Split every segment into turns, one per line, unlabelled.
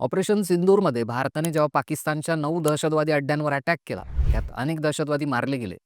Operation सिंदूरमध्ये भारताने जेव्हा पाकिस्तानच्या नऊ दहशतवादी अड्ड्यांवर अटॅक केला त्यात अनेक दहशतवादी मारले गेले.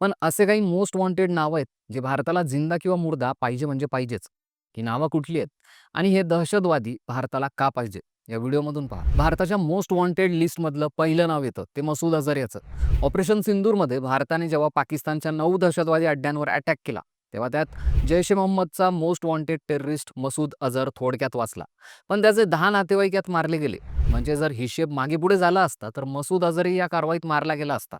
पण असे काही मोस्ट वॉन्टेड नावं आहेत जे भारताला जिंदा किंवा मुर्दा पाहिजे म्हणजे पाहिजेच. ही नावं कुठली आहेत? आणि हे दहशतवादी भारताला का पाहिजे? या व्हिडिओमधून पहा. भारताच्या मोस्ट वॉन्टेड लिस्टमधलं पहिलं नाव येतं ते मसूद अझर याचं. ऑपरेशन सिंदूरमध्ये भारताने जेव्हा पाकिस्तानच्या नऊ दहशतवादी अड्ड्यांवर अटॅक केला तेव्हा त्यात जैश ए मोहम्मदचा most wanted terrorist Masood Azhar थोडक्यात वाचला. पण त्याचे दहा नातेवाईक यात मारले गेले. म्हणजे जर हिशेब मागे पुढे झाला असता तर मसूद अझरही या कारवाईत मारला गेला असता.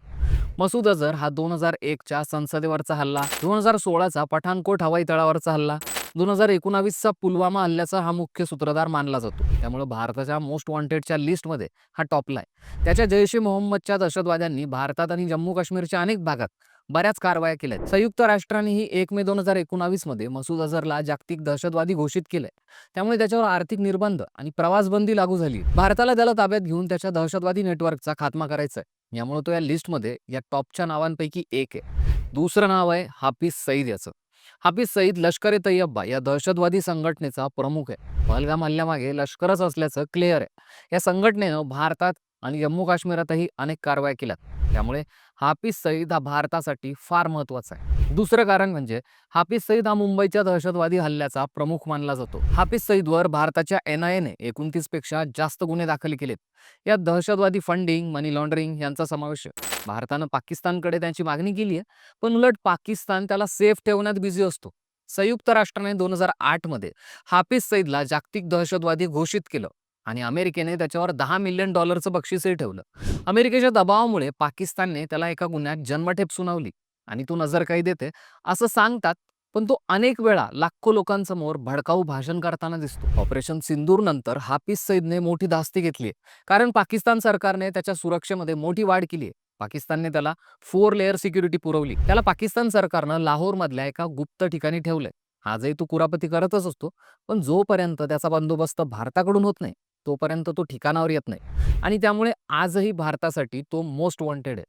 मसूद अझर हा दोन हजार एकच्या संसदेवरचा हल्ला दोन हजार सोळाचा पठाणकोट हवाई तळावरचा हल्ला दोन हजार एकोणावीसचा पुलवामा हल्ल्याचा हा मुख्य सूत्रधार मानला जातो. त्यामुळे भारताच्या मोस्ट वॉन्टेडच्या लिस्टमध्ये हा टॉपला आहे. त्याच्या जैश ए मोहम्मदच्या दहशतवाद्यांनी भारतात आणि जम्मू काश्मीरच्या अनेक भागात बऱ्याच कारवाया केल्या संयुक्त राष्ट्रांनीही एक मे दोन हजार एकोणावीसमध्ये मसूद अझरला जागतिक दहशतवादी घोषित केलंय. त्यामुळे त्याच्यावर आर्थिक निर्बंध आणि प्रवासबंदी लागू झाली. भारताला त्याला ताब्यात घेऊन त्याच्या दहशतवादी नेटवर्कचा खात्मा करायचा आहे यामुळे तो या लिस्टमध्ये या टॉपच्या नावांपैकी एक आहे. दुसरं नाव आहे हाफिज सईद याचं. हाफिज सईद लष्कर ए तय्यब्बा या दहशतवादी संघटनेचा प्रमुख आहे. पहलगाम हल्ल्यामागे लष्करच असल्याचं क्लिअर आहे. या संघटनेनं भारतात आणि जम्मू काश्मीरातही अनेक कारवाया केल्यात. त्यामुळे हाफिज सईद हा भारतासाठी फार महत्त्वाचा आहे. दुसरं कारण म्हणजे हाफिज सईद हा मुंबईच्या दहशतवादी हल्ल्याचा प्रमुख मानला जातो. हाफिज सईदवर भारताच्या एन आय एने एकोणतीसपेक्षा जास्त गुन्हे दाखल केलेत. यात दहशतवादी फंडिंग मनी लॉन्ड्रिंग यांचा समावेश आहे. भारतानं पाकिस्तानकडे त्यांची मागणी केली आहे पण उलट पाकिस्तान त्याला सेफ ठेवण्यात बिझी असतो. संयुक्त राष्ट्राने दोन हजार आठमध्ये हाफिज सईदला जागतिक दहशतवादी घोषित केलं. आणि अमेरिकेने त्याच्यावर दहा मिलियन डॉलरचं बक्षीसही ठेवलं. अमेरिकेच्या दबावामुळे पाकिस्तानने त्याला एका गुन्ह्यात जन्मठेप सुनावली आणि तो नजर काही देते असं सांगतात पण तो अनेक वेळा लाखो लोकांसमोर भडकाऊ भाषण करताना दिसतो. ऑपरेशन सिंदूर नंतर हाफिज सईदने मोठी धास्ती घेतली कारण पाकिस्तान सरकारने त्याच्या सुरक्षेमध्ये मोठी वाढ केली आहे. पाकिस्तानने त्याला फोर लेअर सिक्युरिटी पुरवली. त्याला पाकिस्तान सरकारनं लाहोरमधल्या एका गुप्त ठिकाणी ठेवलंय. आजही तो कुरापती करतच असतो पण जोपर्यंत त्याचा बंदोबस्त भारताकडून होत नाही तोपर्यंत तो ठिकाणावर येत नाही. आणि त्यामुळे आजही भारतासाठी तो मोस्ट वॉन्टेड आहे.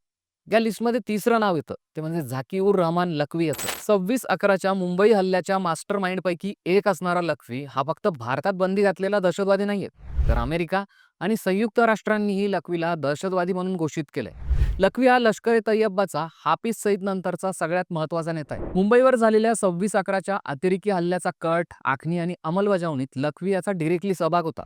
या लिस्टमध्ये तिसरं नाव येतं. ते म्हणजे झाकीउर रहमान लखवी याचं. सव्वीस अकराच्या मुंबई हल्ल्याच्या मास्टर माइंडपैकी एक असणारा लखवी हा फक्त भारतात बंदी घातलेला दहशतवादी नाहीये. तर अमेरिका आणि संयुक्त राष्ट्रांनीही लखवीला दहशतवादी म्हणून घोषित केलंय. लखवी हा लष्कर ए तय्यब्बाचा हाफिज सईद नंतरचा सगळ्यात महत्त्वाचा नेता आहे. मुंबईवर झालेल्या सव्वीस अकराच्या अतिरेकी हल्ल्याचा कट आखणी आणि अंमलबजावणीत लखवी याचा डिरेक्टली सहभाग होता.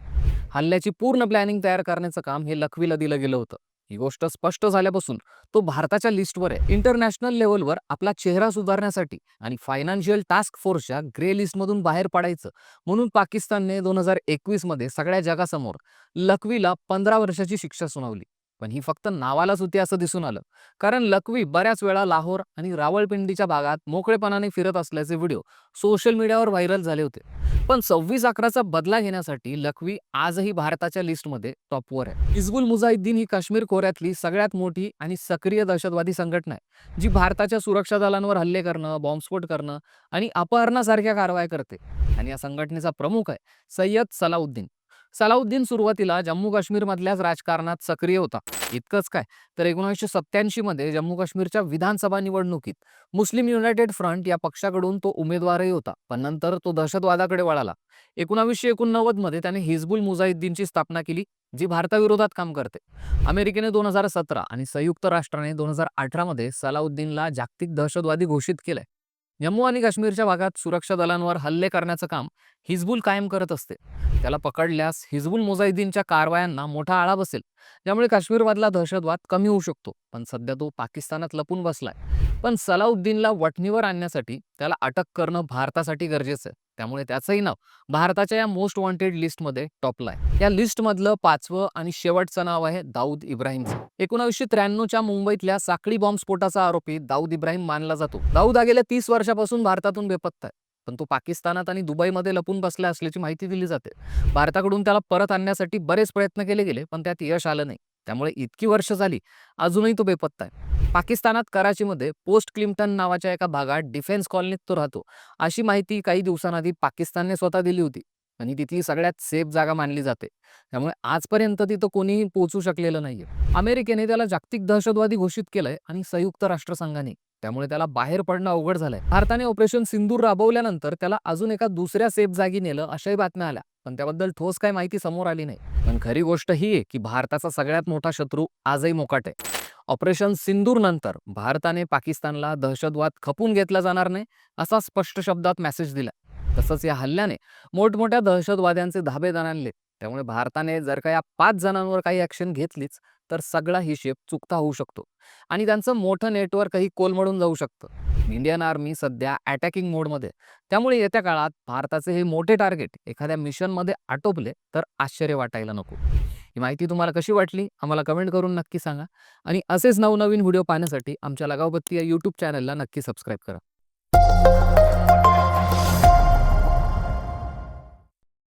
हल्ल्याची पूर्ण प्लॅनिंग तयार करण्याचं काम हे लखवीला दिलं गेलं होतं. ही गोष्ट स्पष्ट झाल्यापासून तो भारताच्या लिस्टवर आहे. इंटरनॅशनल लेवलवर आपला चेहरा सुधारण्यासाठी आणि फायनान्शियल टास्क फोर्सच्या ग्रे लिस्टमधून बाहेर पडायचं म्हणून पाकिस्तानने दोन हजार एकवीसमध्ये सगळ्या जगासमोर लखवीला पंधरा वर्षाची शिक्षा सुनावली. पण ही फक्त नावालाच होती असं दिसून आलं. कारण लकवी बऱ्याच वेळा लाहोर आणि रावळपिंडीच्या भागात मोकळेपणाने फिरत असल्याचे व्हिडिओ सोशल मीडियावर व्हायरल झाले होते. पण सव्वीस अकराचा बदला घेण्यासाठी लखवी आजही भारताच्या लिस्टमध्ये टॉपवर आहे. हिजबुल मुजाहिद्दीन ही काश्मीर खोऱ्यातली सगळ्यात मोठी आणि सक्रिय दहशतवादी संघटना आहे जी भारताच्या सुरक्षा दलांवर हल्ले करणं बॉम्बस्फोट करणं आणि अपहरणासारख्या कारवाया करते. आणि या संघटनेचा प्रमुख आहे सय्यद सलाउद्दीन. सलाउद्दीन सुरुवातीला जम्मू काश्मीरमधल्याच राजकारणात सक्रिय होता. इतकंच काय तर एकोणीसशे सत्त्याऐंशीमध्ये मध्ये जम्मू काश्मीरच्या विधानसभा निवडणुकीत मुस्लिम युनायटेड फ्रंट या पक्षाकडून तो उमेदवारही होता पण नंतर तो दहशतवादाकडे वळाला. एकोणावीसशे एकोणनव्वदमध्ये त्याने हिजबुल मुजाहिद्दीनची स्थापना केली जी भारताविरोधात काम करते. अमेरिकेने दोन हजार सतरा आणि संयुक्त राष्ट्राने दोन हजार अठरा मध्ये सलाउद्दीनला जागतिक दहशतवादी घोषित केलंय. जम्मू आणि काश्मीरच्या भागात सुरक्षा दलांवर हल्ले करण्याचं काम हिजबुल कायम करत असते. त्याला पकडल्यास हिजबुल मुजाहिदीनच्या कारवायांना मोठा आळा बसेल ज्यामुळे काश्मीरमधला दहशतवाद कमी होऊ शकतो. पण सध्या तो पाकिस्तानात लपून बसलाय. पण सलाउद्दीनला वटणीवर आणण्यासाठी त्याला अटक करणं भारतासाठी गरजेचं आहे. त्यामुळे त्याचंही नाव. भारताच्या या मोस्ट वॉन्टेड लिस्टमध्ये टॉपला आहे. या लिस्टमधलं पाचवं आणि शेवटचं नाव आहे दाऊद इब्राहिमचं. एकोणावीसशे त्र्याण्णवच्या मुंबईतल्या साखळी बॉम्ब स्फोटाचा आरोपी दाऊद इब्राहिम मानला जातो. दाऊद हा गेल्या तीस वर्षापासून भारतातून बेपत्ता आहे. पण तो पाकिस्तानात आणि दुबईमध्ये लपून बसला असल्याची माहिती दिली जाते. भारताकडून त्याला परत आणण्यासाठी बरेच प्रयत्न केले गेले पण त्यात यश आलं नाही. त्यामुळे इतकी वर्ष झाली अजूनही तो बेपत्ता आहे. पाकिस्तानात कराचीमध्ये पोस्ट क्लिम्टन नावाच्या एका भागात डिफेन्स कॉलनीत तो राहतो. अशी माहिती काही दिवसांआधी पाकिस्तानने स्वतः दिली होती आणि तिथली सगळ्यात सेफ जागा मानली जाते. त्यामुळे आजपर्यंत तिथं कोणीही पोहोचू शकलेलं नाहीये. अमेरिकेने त्याला जागतिक दहशतवादी घोषित केलंय आणि संयुक्त राष्ट्रसंघाने. त्यामुळे त्याला बाहेर पडणं अवघड झालंय. भारताने ऑपरेशन सिंदूर राबवल्यानंतर त्याला अजून एका दुसऱ्या सेफ जागी नेलं अशाही बातम्या आल्या. पण त्याबद्दल ठोस काही माहिती समोर आली नाही. पण खरी गोष्ट ही आहे की भारताचा सगळ्यात मोठा शत्रू आजही मोकाट आहे. ऑपरेशन सिंदूर नंतर भारताने पाकिस्तानला दहशतवाद खपून घेतला जाणार नाही असा स्पष्ट शब्दात मेसेज दिला. तसंच या हल्ल्याने मोठमोठ्या दहशतवाद्यांचे धाबे आणले त्यामुळे भारताने जर का या पाच जणांवर काही ॲक्शन घेतलीच तर सगळा हिशेब चुकता होऊ शकतो. आणि त्यांचं मोठं नेटवर्कही कोलमडून जाऊ शकतं. इंडियन आर्मी सध्या अटॅकिंग मोडमध्ये. त्यामुळे येत्या काळात भारताचे हे मोठे टार्गेट एखाद्या मिशनमध्ये आटोपले तर आश्चर्य वाटायला नको. ही माहिती तुम्हाला कशी वाटली? आम्हाला कमेंट करून नक्की सांगा. आणि असेच नवनवीन व्हिडिओ पाहण्यासाठी आमच्या लगावबत्ती या यूट्यूब चॅनलला नक्की सबस्क्राईब करा.